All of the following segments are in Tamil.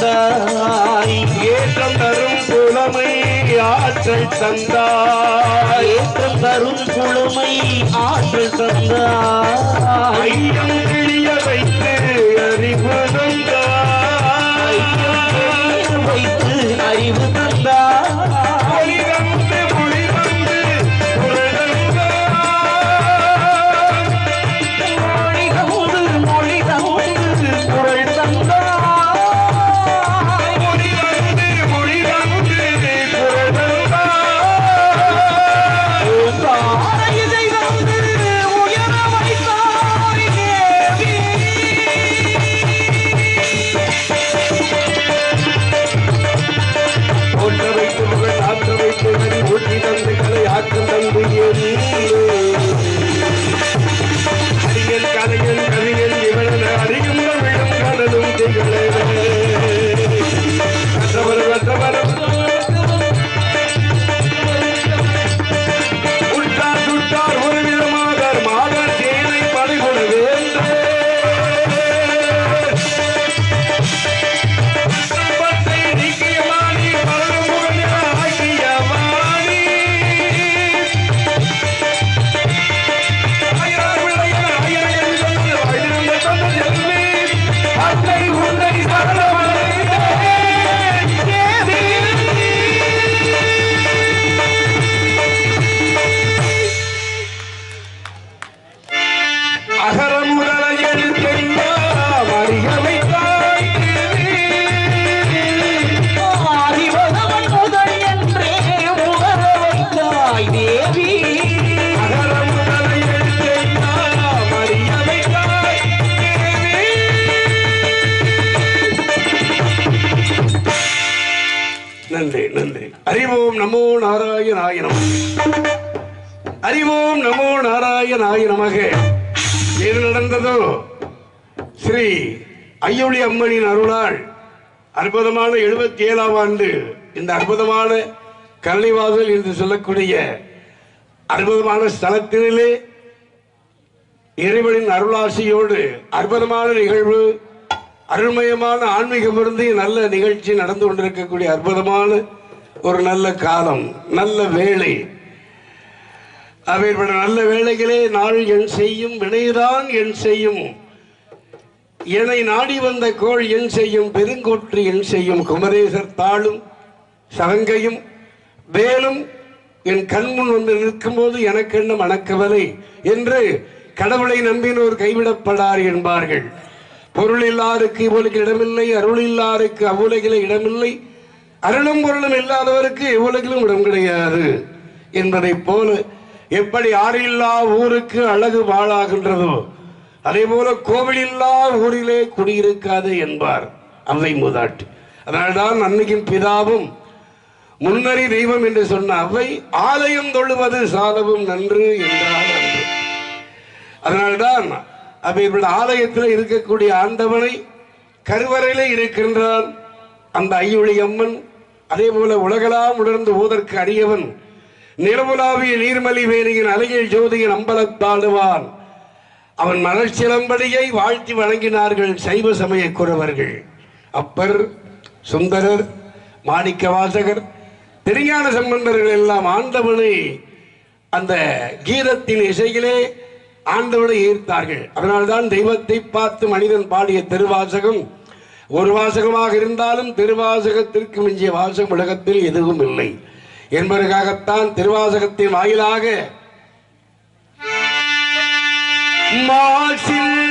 திறந்தாய் ஏற்றம் தரும் புலமை ஆற்றல் தந்தாய். ஏற்றம் தரும் புலமை ஆற்றல் தந்தாய். ஐயம் கிழிய வைத்து அறிவு தந்தாய். வைத்து அறிவு தந்தாய். அறிவோம் நமோ நாராயணாய அறிவோம் நமோ நாராயணாய எது நடந்ததோ? ஸ்ரீ ஐயொளி அம்மனின் அருளால் அற்புதமான எழுபத்தி ஏழாம் ஆண்டு இந்த அற்புதமான கரணிவாசல் என்று சொல்லக்கூடிய அற்புதமான ஸ்தலத்திலே இறைவனின் அருளாசியோடு அற்புதமான நிகழ்வு அருள்மயமான ஆன்மீகம் இருந்து நல்ல நிகழ்ச்சி நடந்து கொண்டிருக்கக்கூடிய அற்புதமான ஒரு நல்ல காலம் நல்ல வேலை அவைப்பட நல்ல வேலைகளே நாள் என் செய்யும் வினைதான் என் செய்யும். என்னை நாடி வந்த கோள் என் செய்யும் பெருங்கோற்று என் செய்யும் குமரேசர் தாளும் சலங்கையும் வேலும் என் கண்முன் வந்து நிற்கும்போது எனக்கென்ன மணக்கவலை என்று கடவுளை நம்பினோர் கைவிடப்படார் என்பார்கள். பொருள் இல்லாருக்கு இவளுக்கு இடமில்லை அருள் இல்லாருக்கு அவ்வுலகில இடமில்லை. அருளும் பொருளும் இல்லாதவருக்கு எவ்வளவிலும் இடம் கிடையாது. என்பதைப் போல எப்படி ஆறில்லா ஊருக்கு அழகு வாழாகின்றதோ அதே போல கோவிலில்லா ஊரிலே குடியிருக்காது என்பார் அவை மூதாட்டி. அதனால்தான் அன்னைக்கும் பிதாவும் முன்னறி தெய்வம் என்று சொன்ன அவை ஆலயம் தொழுவது சாதவும் நன்று என்றார் அன்று அதனால்தான் அவைகளுடைய ஆலயத்தில் இருக்கக்கூடிய ஆண்டவனை கருவறையிலே இருக்கின்றான். அந்த ஐயொளி அம்மன் அதே போல உலகளாம் உணர்ந்து ஓதற்கு அரியவன் நிலவுலாவிய நீர்மலி வேணியின் அலையில் ஜோதியின் அம்பலத்தாடுவான் அவன் மலர்ச்சிலம்படியை வாழ்த்தி வழங்கினார்கள் சைவ சமய குறவர்கள். அப்பர் சுந்தரர் மாணிக்க வாசகர் திருஞான சம்பந்தர்கள் எல்லாம் ஆண்டவனை அந்த கீதத்தின் இசையிலே ஆண்டவனை ஈர்த்தார்கள். அதனால்தான் தெய்வத்தை பார்த்து மனிதன் பாடிய திருவாசகம் ஒரு வாசகமாக இருந்தாலும் திருவாசகத்திற்கு மிஞ்சிய வாசகம் உலகத்தில் எதுவும் இல்லை. என்பதற்காகத்தான் திருவாசகத்தின் வாயிலாக மாசின்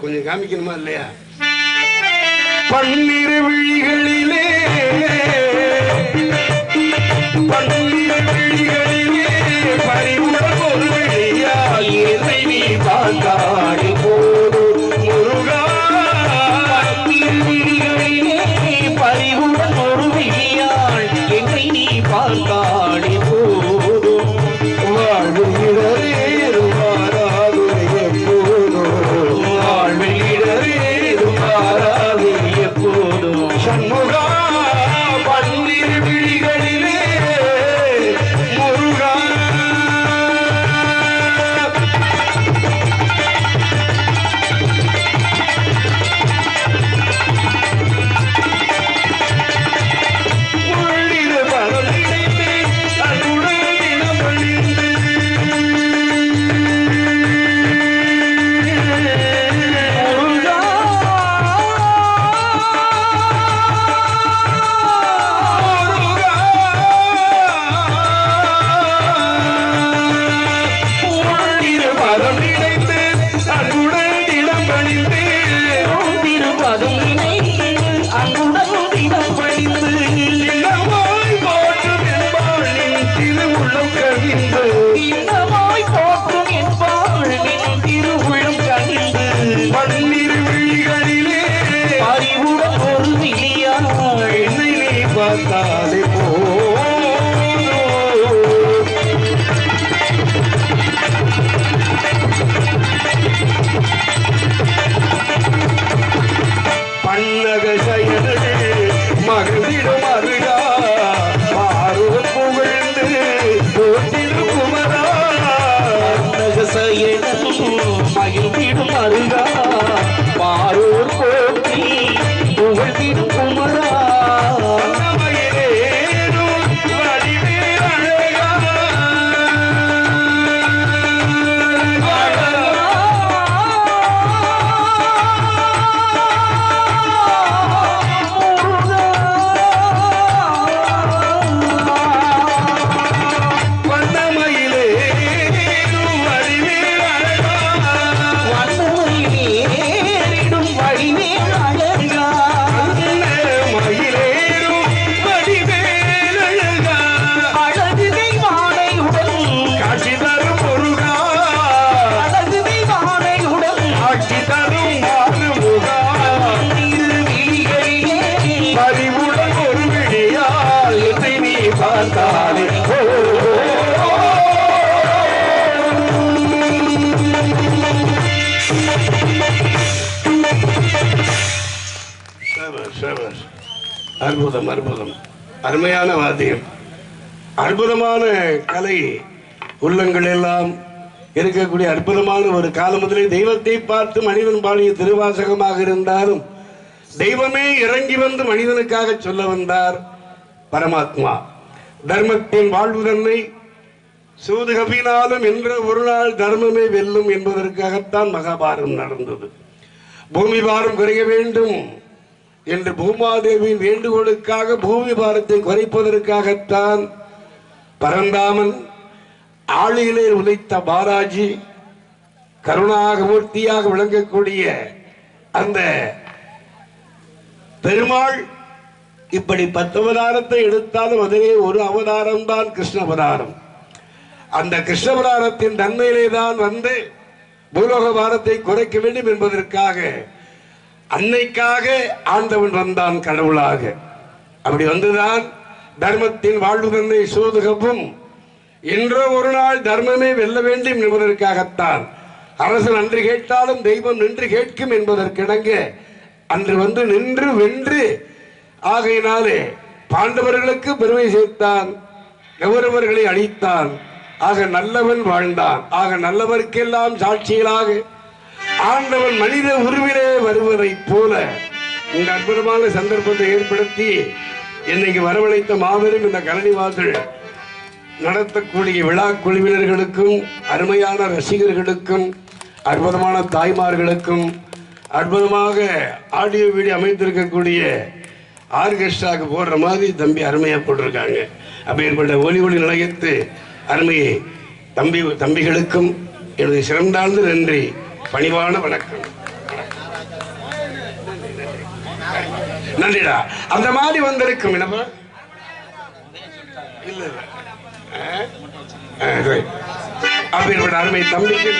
கொஞ்சம் காமிக்கணுமா இல்லையா? பன்னிரு விழிகளிலே அற்புதம் அற்புதம். அருமையான வாத்தியம். அற்புதமான கலை உள்ளங்கள் எல்லாம் இருக்கக்கூடிய அற்புதமான ஒரு காலம் முதலே தெய்வத்தை பார்த்து மனிதன் பாடிய திருவாசகமாக இருந்தாலும் தெய்வமே இறங்கி வந்து மனிதனுக்காக சொல்ல வந்தார் பரமாத்மா. தர்மத்தின் வாழ்வு தன்னை சூதுகவினாலும் என்ற ஒரு நாள் தர்மமே வெல்லும் என்பதற்காகத்தான் மகாபாரதம் நடந்தது. பூமி பாரம் குறைய வேண்டும். என்று பூமாதேவியின் வேண்டுகோளுக்காக பூமி பாரத்தை குறைப்பதற்காகத்தான் பரந்தாமன் ஆளியிலே உழைத்த பாலாஜி கருணாக மூர்த்தியாக விளங்கக்கூடிய அந்த பெருமாள் இப்படி பத்து அவதாரத்தை எடுத்தாலும் அதிலே ஒரு அவதாரம் தான் கிருஷ்ண அவதாரம் அந்த கிருஷ்ண அவதாரத்தின் தன்மையிலே தான் வந்து பூலோக பாரத்தை குறைக்க வேண்டும் என்பதற்காக அன்னைக்காக ஆண்டவன் வந்தான் கடவுளாக. அப்படி வந்துதான் தர்மத்தின் வாழ்வு தந்தை சூதுகவும் என்றோ ஒரு நாள் தர்மமே வெல்ல வேண்டும் என்பதற்காகத்தான். அரசன் அன்று கேட்டாலும் தெய்வம் நின்று கேட்கும் என்பதற்கிணங்க அன்று வந்து நின்று வென்று ஆகையினாலே பாண்டவர்களுக்கு பெருமை சேர்த்தான் கௌரவர்களை அழித்தான். ஆக நல்லவன் வாழ்ந்தான். ஆக நல்லவர்க்கெல்லாம் சாட்சிகளாக ஆண்டவன் மனித உருவிலே வருவதைப் போல இந்த அற்புதமான சந்தர்ப்பத்தை ஏற்படுத்தி இன்னைக்கு வரவழைத்த மாபெரும் இந்த கலனிவாசல் நடத்தக்கூடிய விழா குழுவினர்களுக்கும் அருமையான ரசிகர்களுக்கும் அற்புதமான தாய்மார்களுக்கும் அற்புதமாக ஆடியோ வீடியோ அமைத்திருக்கக்கூடிய ஆர்கெஸ்ட்ராக்கு போடுற மாதிரி தம்பி அருமையாக போட்டிருக்காங்க. அப்பேற்பட்ட ஒலி ஒளி நிலையத்து அருமையை தம்பி தம்பிகளுக்கும் எனது சிறந்தாழ்ந்து நன்றி. பணிவான வணக்கம். நன்றிடா. அந்த மாதிரி வந்திருக்கும் என்னப்பா இல்ல அப்பேற்பட்ட அருமை தம்பிக்கு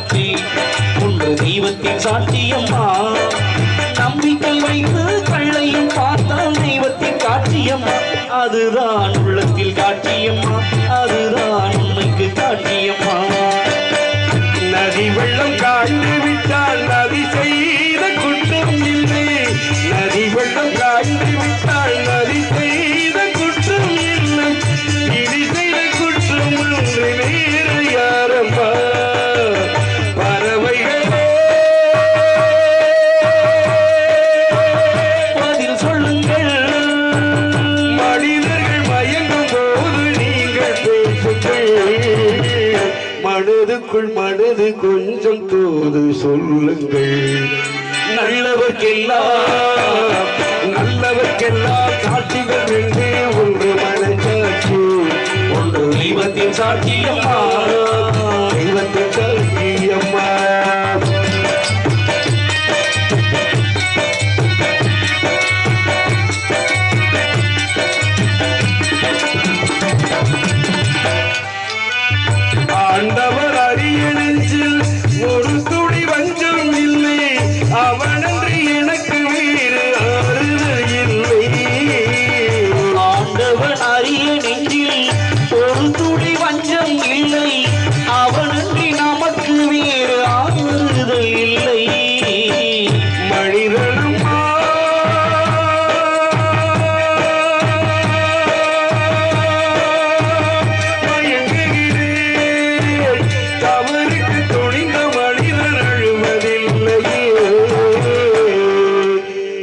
மனசாட்சி ஒன்று தெய்வத்தின் சாட்சியம்மா. நம்பிக்கை வைத்து கள்ளையும் பார்த்தால் தெய்வத்தின் காட்சியம்மா. அதுதான் உள்ளத்தில் காட்சியம்மா. அதுதான் உண்மைக்கு காட்சியம்மா. நதி வெள்ளம் காய்ந்து சொல்லுங்கள். நல்லவர்க்கெல்லாம் நல்லவர்க்கெல்லாம் சாட்சிகள் என்று ஒன்று மனசாட்சி ஒன்று தெய்வத்தின் சாட்சியம்மா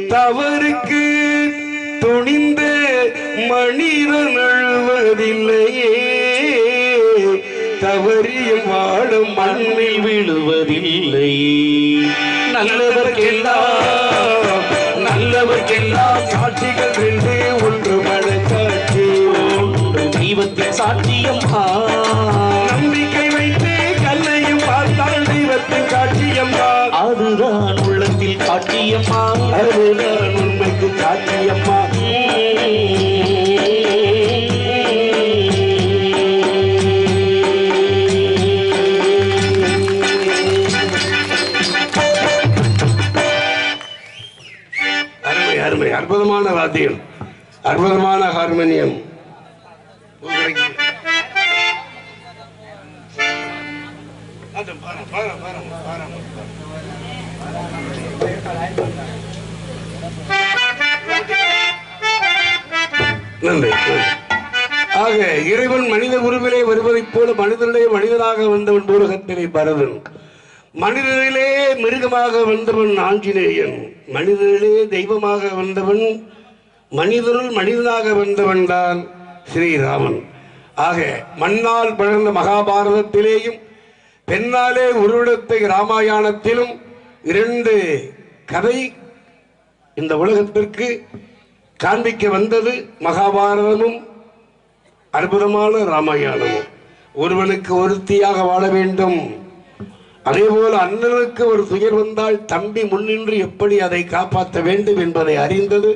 தவறுக்கு துணிந்த மனிதன் அழுவதில்லையே. தவறியில் வாழும் மண்ணில் விழுவதில்லை நல்லவர்க்கெல்லாம் நல்லவர்க்கெல்லாம் சாட்சிகள் என்று ஒன்று மழை காட்சி ஒன்று தெய்வத்தின் சாட்சியம் நம்பிக்கை வைத்து கல்லையும் பார்த்தால் தெய்வத்தின் சாட்சியம் அதுதான் காட்டியம்மா. அதுதான் உண்மைக்கு காட்டியம்மா அருமை. அற்புதமான வாத்தியம். அற்புதமான ஹார்மோனியம். பாரம் பாரம் பாரம் பாரம் பாரு. நன்றி ஆக இறைவன் மனித உருவிலே வருவதைப் போல மனிதனிலே மனிதனாக வந்தவன் பூரகத்திலே பரதன் மனிதனிலே மிருகமாக வந்தவன் ஆஞ்சநேயன். மனிதனிலே தெய்வமாக வந்தவன் மனிதனுள் மனிதனாக வந்தவன் தான் ஸ்ரீராமன். ஆக மண்ணால் பிறந்த மகாபாரதத்திலேயும் பெண்ணாலே உருவிடத்தை ராமாயணத்திலும் இரண்டு கதை இந்த உலகத்திற்கு காண்பிக்க வந்தது மகாபாரதமும் அற்புதமான ராமாயணமும். ஒருவனுக்கு ஒருத்தியாக வாழ வேண்டும். அதே போல அண்ணனுக்கு ஒரு துயர் வந்தால் தம்பி முன்னின்று எப்படி அதை காப்பாற்ற வேண்டும் என்பதை அறிந்தது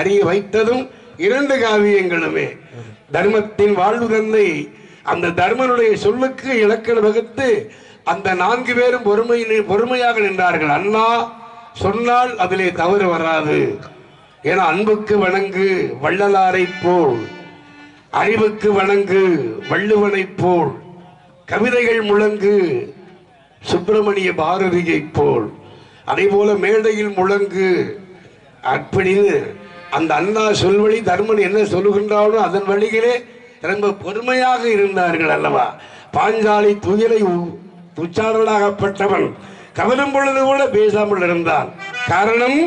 அறிய வைத்ததும் இரண்டு காவியங்களுமே. தர்மத்தின் வாழ்வு தன்னை அந்த தர்மனுடைய சொல்லுக்கு இலக்கணம் வகுத்து அந்த நான்கு பேரும் பொறுமை பொறுமையாக நின்றார்கள். அண்ணா சொன்னால் அதிலே தவறு வராது. என அன்புக்கு வணங்கு வள்ளலாரைப் போல் அறிவுக்கு வணங்கு வள்ளுவனைப் போல் கவிதைகள் முழங்கு சுப்பிரமணிய பாரதியைப் போல் அதே போல மேடையில் முழங்கு அப்படின்னு அந்த அண்ணா சொல்வழி தர்மன் என்ன சொல்லுகின்றாலும் அதன் வழிகளே ரொம்ப பொறுமையாக இருந்தார்கள் அல்லவா? பாஞ்சாலி துயிலை உ- கவரும் பொழுது கூட பேசாமல் இருந்தான் காரணம்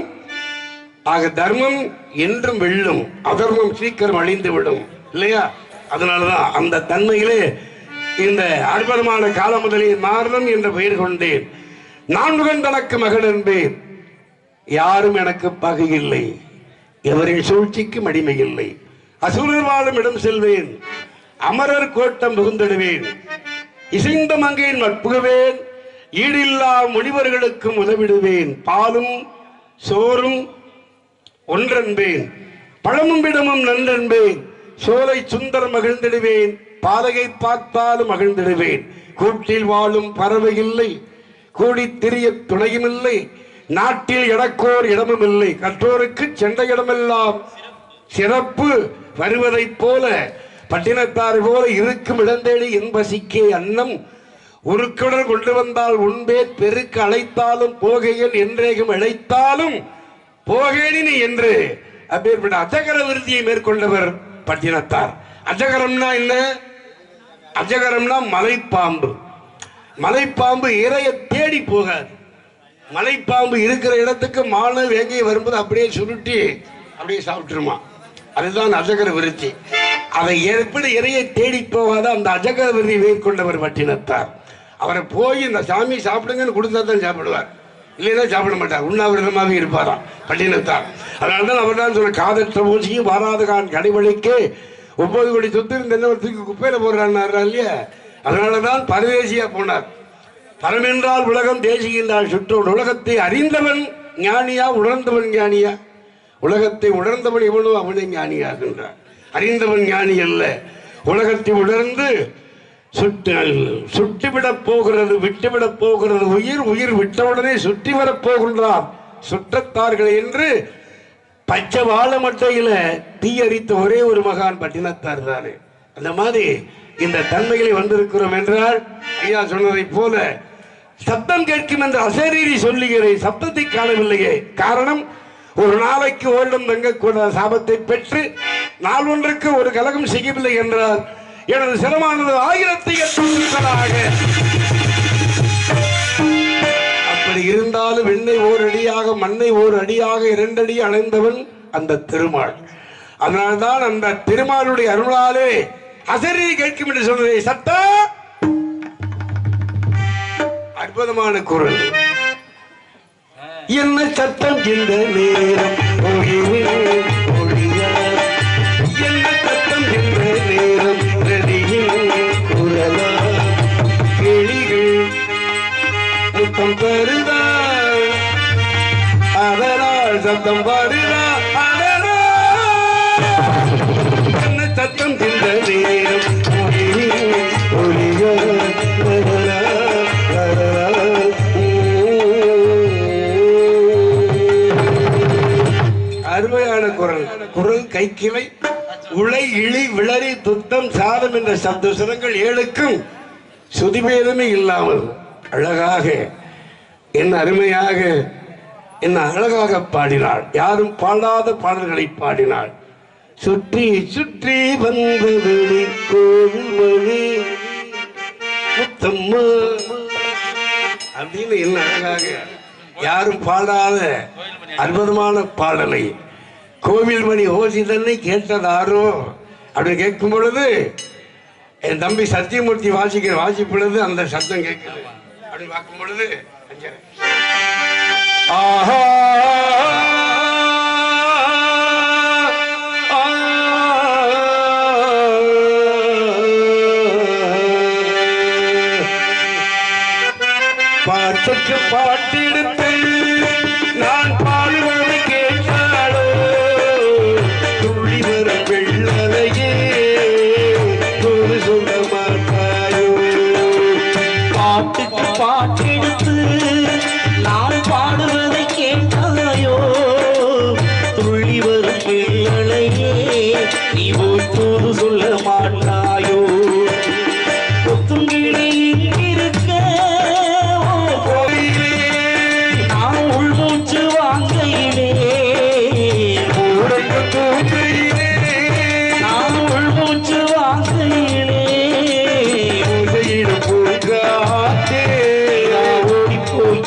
ஆக தர்மம் என்றும் வெல்லும் அதர்மம் சீக்கிரம் அழிந்து விடும் இல்லையா? அதனாலதான் அந்த தன்மையிலே இந்த அற்புதமான கால முதலே மாறணும் என்று பெயர் கொண்டேன். நான்குகன் தனக்கு மகள் என்பேன். யாரும் எனக்கு பகை இல்லை. எவரின் சூழ்ச்சிக்கும் அடிமை இல்லை. அசுரர் வாழும் இடம் செல்வேன். அமரர் கோட்டம் புகுந்திடுவேன். இசைந்த மங்கையின் நட்புகவேன் ஈடில்லா முனிவர்களுக்கும் உதவிடுவேன். பாலும் சோறும் ஒன்றென்பேன். பழமும் விடமும் நன்றென்பேன். சோலை சுந்தரம் மகிழ்ந்திடுவேன். பாலகை பார்த்தாலும் மகிழ்ந்திடுவேன். கூட்டில் வாழும் பறவை இல்லை. கூடித் திரிய துணையும் இல்லை. நாட்டில் இடக்கோர் இடமும் இல்லை. கற்றோருக்கு சென்ற இடமெல்லாம் சிறப்பு வருவதைப் போல பட்டினத்தார் போல இருக்கும் இடந்தேடி என்பசிக்கே அன்னம் உருக்குடன் கொண்டு வந்தால் உண்பே பெருக்கு அழைத்தாலும் போகையன் என்றேகும் அழைத்தாலும் போகேனி என்று அப்பேற்பட்ட அஜகர விருதியை மேற்கொண்டவர் பட்டினத்தார். அஜகரம்னா என்ன? அஜகரம்னா மலைப்பாம்பு. மலைப்பாம்பு இறைய தேடி போகாது. மலைப்பாம்பு இருக்கிற இடத்துக்கு மானு வேங்கையை வரும்போது அப்படியே சுருட்டி அப்படியே சாப்பிட்டுருமா. அதுதான் அஜகர விருத்தி. அதை எப்படி இறைய தேடி போகாத அந்த அஜகர விருதி மேற்கொண்டவர் பட்டினத்தார். அவரை போய் இந்த சாமி சாப்பிடுங்கன்னு கொடுத்தா தான் சாப்பிடுவார். இல்லைன்னா சாப்பிட மாட்டார். உண்ணாவிரதமாகவே இருப்பாராம் பட்டினத்தார். அதனால தான் அவர் தான் சொன்ன காதற்ற பூசியும் வாராத கான் கடைவழிக்கு. ஒன்பது கோடி சொத்து இருந்த என்ன ஒரு தூக்கி குப்பையில் போடுறாரு இல்லையா? அதனால தான் பரதேசியாக போனார் பரமென்றால் உலகம் தேசிகின்றால் சுற்றோடு உலகத்தை அறிந்தவன் ஞானியா உணர்ந்தவன் ஞானியா? உலகத்தை உணர்ந்தவன் எவனோ அவனே ஞானியாகின்றான். அறிந்தவன் ஞானி அல்ல. உலகத்தை உணர்ந்து சுட்டு சுட்டிவிடப் போகிறது விட்டுவிடப் போகிறது. உயிர் உயிர் விட்டவுடனே சுற்றி வரப்போகின்றார் சுற்றத்தார்கள் என்று பச்சை வாழை மட்டையில தீயரித்த ஒரே ஒரு மகான் பட்டினத்தார் தானே. அந்த மாதிரி இந்த தன்மைகளை வந்திருக்கிறோம் என்றால் ஐயா சொன்னதைப் போல சப்தம் கேட்கும் என்று அசரீரி சொல்லுகிறேன் சப்தத்தை காணவில்லையே. காரணம் ஒரு நாளைக்கு ஓரிடம் தங்கக்கூடாத சாபத்தை பெற்று நாள் ஒன்றுக்கு ஒரு கலகம் செய்யவில்லை என்றால் எனது சிரமானது ஆயிரத்தி எட்டுகளாக அப்படி இருந்தாலும் வெண்ணை ஓர் அடியாக மண்ணை ஓர் அடியாக இரண்டடி அடைந்தவன் அந்த திருமால். அதனால்தான் அந்த திருமாலுடைய அருளாலே அசரி கேட்கும் என்று சொன்னதை சத்தம் அற்புதமான குரல். என்ன சத்தம் இந்த நேரம்? சத்தம் வருதா? அதனால் சத்தம் வருதா? என்ன சத்தம்? இந்த நேரம் அருமையான குரல். குரல் கைக்கிளை உளை இழி விளறி துத்தம் சாதம் என்ற சப்த சுரங்கள் ஏழுக்கும் சுதிபேதமே இல்லாமல் அழகாக என்ன அருமையாக என்ன அழகாக பாடினாள். யாரும் பாடாத பாடல்களை பாடினாள். சுற்றி சுற்றி வந்தது கோவில் மணி முத்தம்மா. அப்படின்னு என்ன அழகாக யாரும் பாடாத அற்புதமான பாடலை கோவில் மணி ஓசி தன்னை கேட்டதாரோ? அப்படின்னு கேட்கும் பொழுது என் தம்பி சத்தியமூர்த்தி வாசிக்கிற வாசிப்பொழுது அந்த சத்தம் கேட்குது. அப்படின்னு பார்க்கும் பொழுது आहा पाटक पाटिड़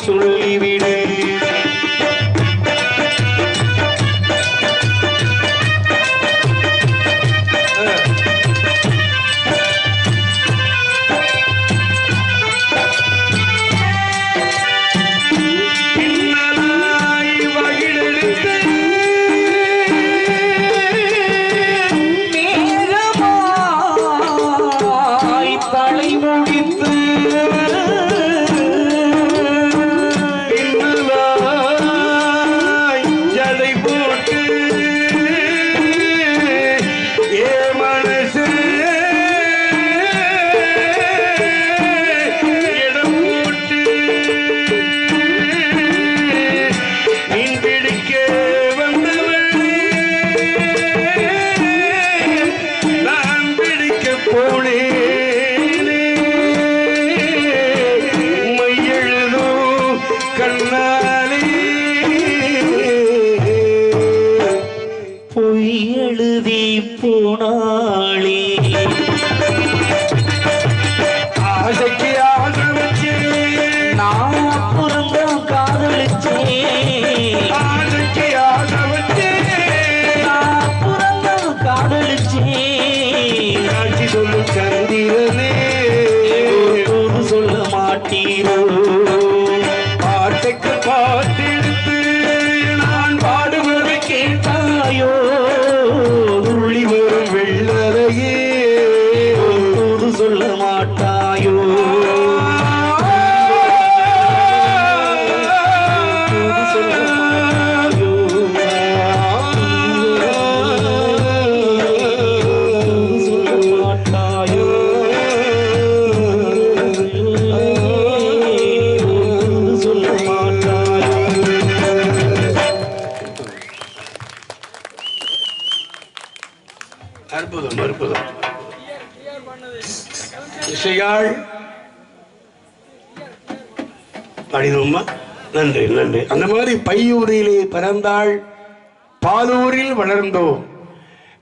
சொல்ல என்று அந்த மாதிரி பையூரிலே பிறந்தாள் பாலூரில் வளர்ந்தோம்.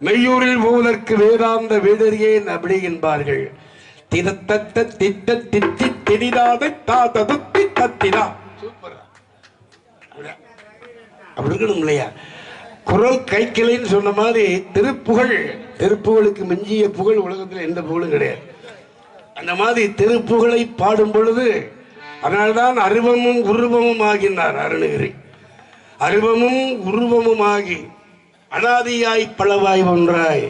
மெய்யூரில் போவதற்கு வேதாந்த வேதறியேன் அப்படி என்பார்கள். திதத்தத்த திட்ட திட்டி திரிதாதை தாத்த துத்தி தத்திதா. சூப்பரா. அப்படி இருக்கணும் இல்லையா? குரல் கைக்கிளைன்னு சொன்ன மாதிரி திருப்புகழ் திருப்புகழுக்கு மிஞ்சிய புகழ் உலகத்தில் எந்த புகழும் கிடையாது. அந்த மாதிரி திருப்புகழை பாடும் பொழுது அதனால்தான் அருவமும் உருவமும் ஆகினார் அருணகிரி. அருவமும் உருவமும் ஆகி அனாதியாய் பலவாய் ஒன்றாய்.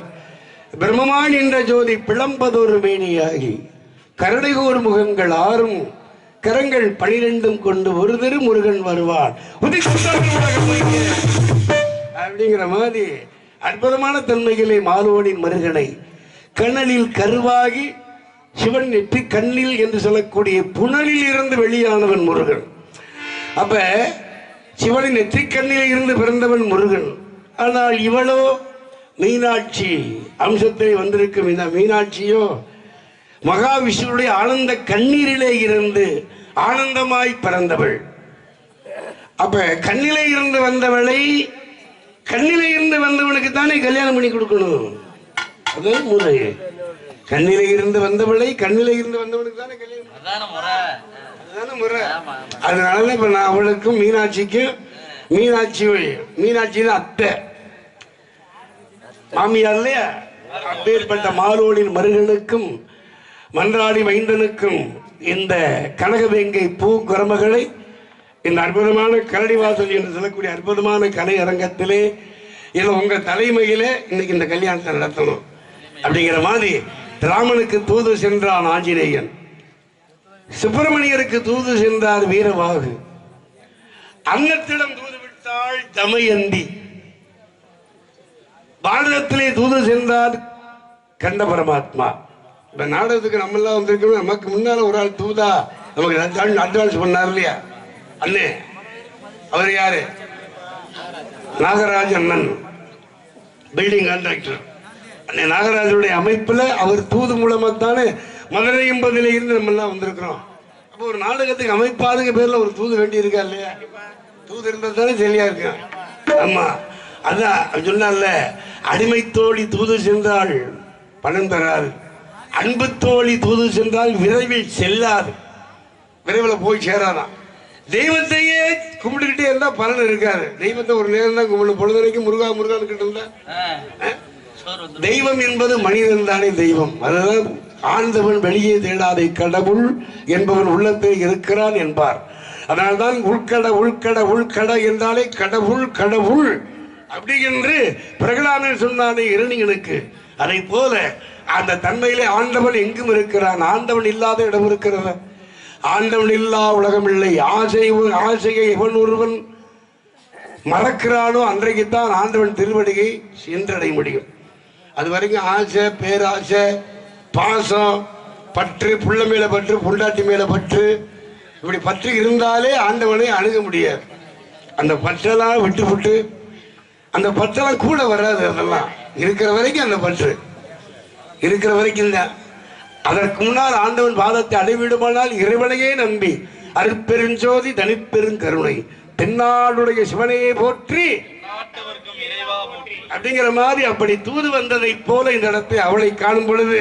பிரம்மமான் என்ற ஜோதி பிளம்பதொரு மேனியாகி. கருணைகோர் முகங்கள் ஆறும் கரங்கள் பனிரெண்டும் கொண்டு ஒரு திரு முருகன் வருவான். அப்படிங்கிற மாதிரி அற்புதமான தன்மைகளை மாலோனின் மருகனை கணலில் கருவாகி சிவன் நெற்றி கண்ணில் என்று சொல்லக்கூடிய புனலில் இருந்து வெளியானவன் முருகன். அப்ப சிவனின் நெற்றி கண்ணில் இருந்து பிறந்தவன் முருகன். ஆனால் இவளோ மீனாட்சி அம்சத்தில் வந்திருக்கும் இந்த மீனாட்சியோ மகாவிஷ்ணுடைய ஆனந்த கண்ணீரிலே இருந்து ஆனந்தமாய் பிறந்தவள். அப்ப கண்ணிலே இருந்து வந்தவளை கண்ணிலே இருந்து வந்தவனுக்கு தானே கல்யாணம் பண்ணி கொடுக்கணும்? அது முறை கண்ணிலே இருந்து வந்தவளை கண்ணிலே இருந்து வந்தவனுக்கு தானே கல்யாணம் அதுதானே முறை. அதனால இப்ப நான் அவளுக்கும் மீனாட்சிக்கும் மீனாட்சி மீனாட்சி அத்தை. மாமியார் இல்லையா? அப்பேற்பட்ட மாலோனின் மருகனுக்கும் மன்றாடி மைந்தனுக்கும் இந்த கனகவேங்கை பூ குரமகளை இந்த அற்புதமான கரடிவாசல் என்று சொல்லக்கூடிய அற்புதமான கலை அரங்கத்திலே இது உங்க தலைமையிலே இன்னைக்கு இந்த கல்யாணத்தை நடத்தணும். அப்படிங்கிற மாதிரி ராமனுக்கு தூது சென்றான் ஆஞ்சநேயன். சுப்பிரமணியருக்கு தூது சென்றார் வீரவாகு. அன்னத்திடம் தூது விட்டாள் தமயந்தி. பாரதத்திலே தூது சென்றார் கண்ட பரமாத்மா. இப்ப நாடகத்துக்கு நம்ம எல்லாம் வந்திருக்கோம் நமக்கு முன்னால ஒரு ஆள் தூதா? நமக்கு அட்வான்ஸ் பண்ணார் இல்லையா? அண்ணே அவர் யாரு? நாகராஜ் அண்ணன். பில்டிங் கான்ட்ராக்டர் நாகராஜனுடைய அமைப்புல அவர் தூது மூலமா தானே மதுரை எண்பதுல இருந்து நம்ம எல்லாம் வந்திருக்கிறோம். அப்போ ஒரு நாடகத்துக்கு அமைப்பாதுங்க பேர்ல ஒரு தூது வேண்டி இருக்கா இல்லையா? தூது இருந்தா தானே சரியா இருக்கு ஆமா. அதான் அவன் சொன்னான்ல அடிமை தோழி தூது சென்றால் பணம் தராது. அன்பு தோழி தூது சென்றால் விரைவில் செல்லாது. விரைவில் போய் சேராதான். தெய்வத்தையே கும்பிட்டுக்கிட்டே இருந்தா பலன் இருக்காது. தெய்வத்தை ஒரு நேரம் தான் கும்பிடும் பொழுதுனைக்கு முருகா முருகான்னு கிட்ட இருந்தா தெய்வம் என்பது மனிதன் தானே தெய்வம். அதுதான் ஆழ்ந்தவன் வெளியே தேடாதே கடவுள் என்பவன் உள்ளத்தில் இருக்கிறான் என்பார். அதனால்தான் உள்கட உள்கட உள்கட என்றாலே கடவுள் கடவுள் அப்படி என்று பிரகலாதன் சொன்னானே இரணியனுக்கு. அதை போல அந்த தன்மையிலே ஆண்டவன் எங்கும் இருக்கிறான்? ஆண்டவன் இல்லாத இடம் இருக்கிறத? ஆண்டவன் இல்லா உலகம் இல்லை. ஆசை ஆசையை எவன் ஒருவன் மறக்கிறானோ அன்றைக்குத்தான் ஆண்டவன் திருவடியை சென்றடைய முடியும். அது வரைக்கும் ஆசை பேராசை பாசம் பற்று புள்ள மேல பற்று புண்டாட்டி மேல பற்று. இப்படி பற்று இருந்தாலே ஆண்டவனை அணுக முடியாது. அந்த பற்றெல்லாம் விட்டு விட்டு அந்த பற்றெல்லாம் கூட வராது அதெல்லாம். இருக்கிற வரைக்கும் அந்த பற்று. இருக்கிற வரைக்கும் தான் அதற்கு முன்னால் ஆண்டவன் பாதத்தை அடைவிடுமானால் இறைவனையே நம்பி அருட்பெருஞ்சோதி தனிப்பெருங்கருணை. தென்னாடுடைய சிவனையே போற்றி அப்படிங்கிற மாதிரி அப்படி தூது வந்ததை போல இந்த இடத்தை அவளை காணும் பொழுது